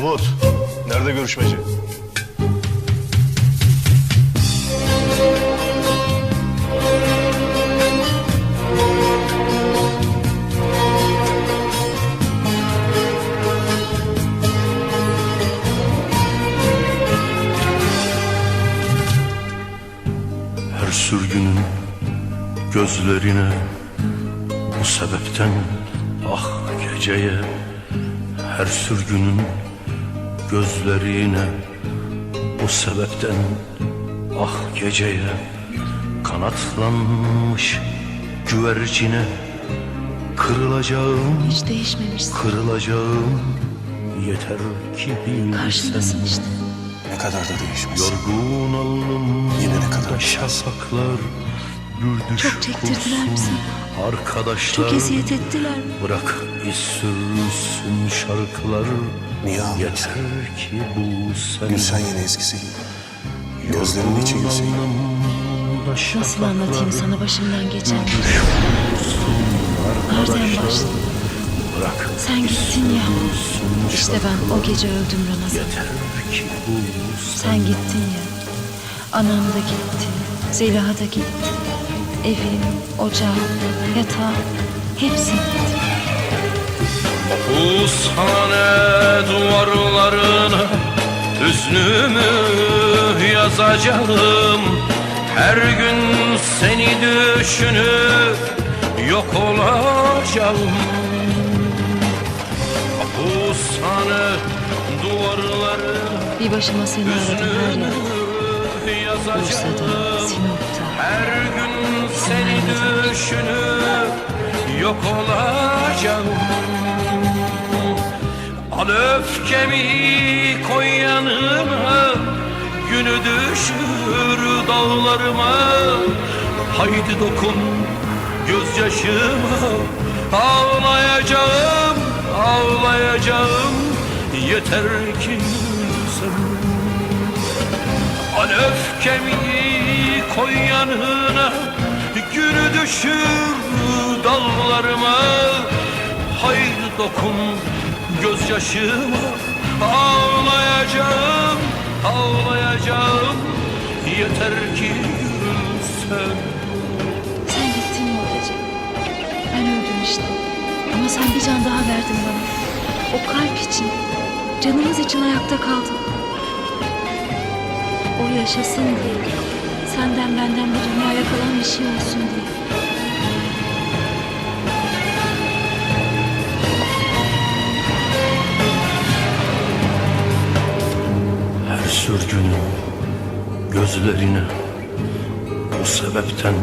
Mahmut, nerede görüşmeci? Her sürgünün gözlerine Bu sebepten ah geceye Her sürgünün gözlerine Bu sebepten ah geceye Kanatlanmış güvercine Kırılacağım, Hiç değişmemişsin. kırılacağım Yeter ki bilsen Karşındasın işte. Ne kadar da değişmez. Yorgun alnım Yine ne kadar da şafaklar Çok çektirdiler bizi. Arkadaşlar Çok eziyet ettiler mi? Bırak iz sürsün şarkılar Niye ağlıyorsun? Yeter ki bu sen Gülsen yine eskisi gibi. Gözlerinin içi gülsün. Nasıl anlatayım sana başımdan geçen? Kursun Nereden arkadaşlar başladı? Bırak Sen gittin ya. İşte ben o gece öldüm Ramazan. Yeter ki bu Sen gittin ya. Anam da gitti. Zeliha da gitti. Evim, ocağım, yatağım hepsi gitti. Hustane duvarlarına Hüznümü yazacağım Her gün seni düşünüp Yok olacağım Hustane duvarlarına Bir başıma seni aradım her yerde. Bursa'da, Sinop'ta. Her gün seni düşünüp yok olacağım. Al öfkemi koy yanıma Günü düşür dağlarıma. Haydi dokun gözyaşıma Ağlayacağım, ağlayacağım. Yeter ki sen. Al öfkemi koy yanına Günü düşür dallarıma Haydi dokun gözyaşıma Ağlayacağım, ağlayacağım Yeter ki gülsen Sen gittin ya o gece. Ben öldüm işte. Ama sen bir can daha verdin bana. O kalp için, canımız için ayakta kaldın. O yaşasın diye. Senden benden bu dünyaya kalan bir şey olsun diye. Her sürgünün gözlerine Bu sebepten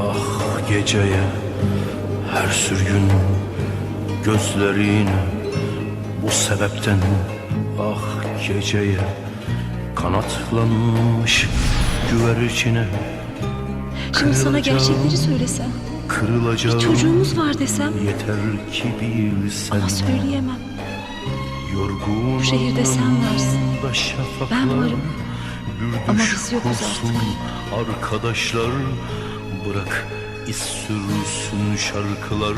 ah geceye Her sürgün gözlerine Bu sebepten ah geceye Kanatlanmış güvercine Şimdi sana gerçekleri söylesem. Kırılacağım Bir çocuğumuz var desem. Yeter ki bilsen Ama söyleyemem. Yorgun Bu şehirde sen varsın. Ben varım. Ama biz yokuz kursun Arkadaşlar bırak iz sürsün şarkılar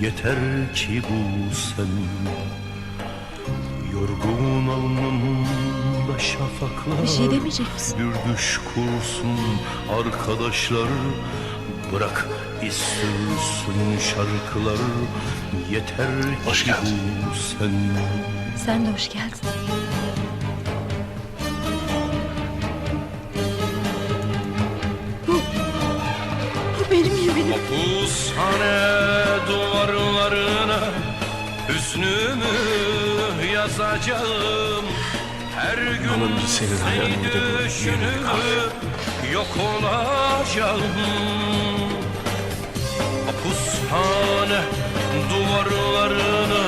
Yeter ki bu sen Yorgun alnımda şafaklar Bir şey demeyecek misin? Bir düş kursun arkadaşlar Bırak iz sürsün şarkılar Yeter Hoş ki geldin. bu sen Sen de hoş geldin. Bu, bu benim yeminim. Hapishane duvarlarına Hüznümü yazacağım Her gün Hanım, senin hayalini de bu yemin kahve. Yok olacağım. Hapishane duvarlarına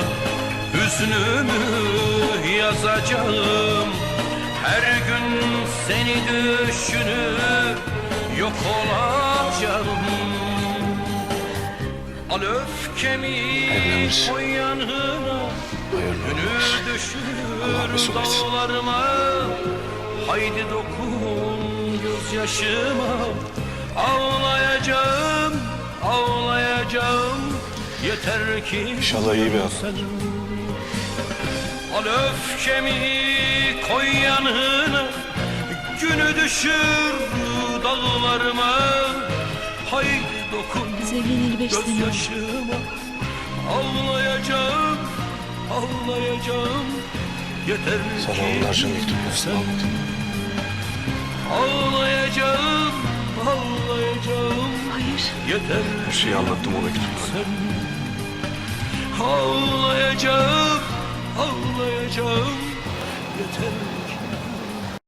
Hüznümü yazacağım. Her gün seni düşünüp Yok olacağım. Al öfkemi koy yanına Hayırlı. Allah düşür mesut etsin. dağlarıma Haydi dokun gözyaşıma Ağlayacağım, ağlayacağım Yeter ki İnşallah iyi bir adam. Al öfkemi koy yanına Günü düşür dağlarıma Haydi dokun sene oldu. gözyaşıma Ağlayacağım, ağlayacağım Yeter Sana ki onlarca mektup yazdım Ahmet. Ağlayacağım, ağlayacağım Hayır. Yeter Her şeyi anlattım o mektupta. sen Ağlayacağım, ağlayacağım Yeter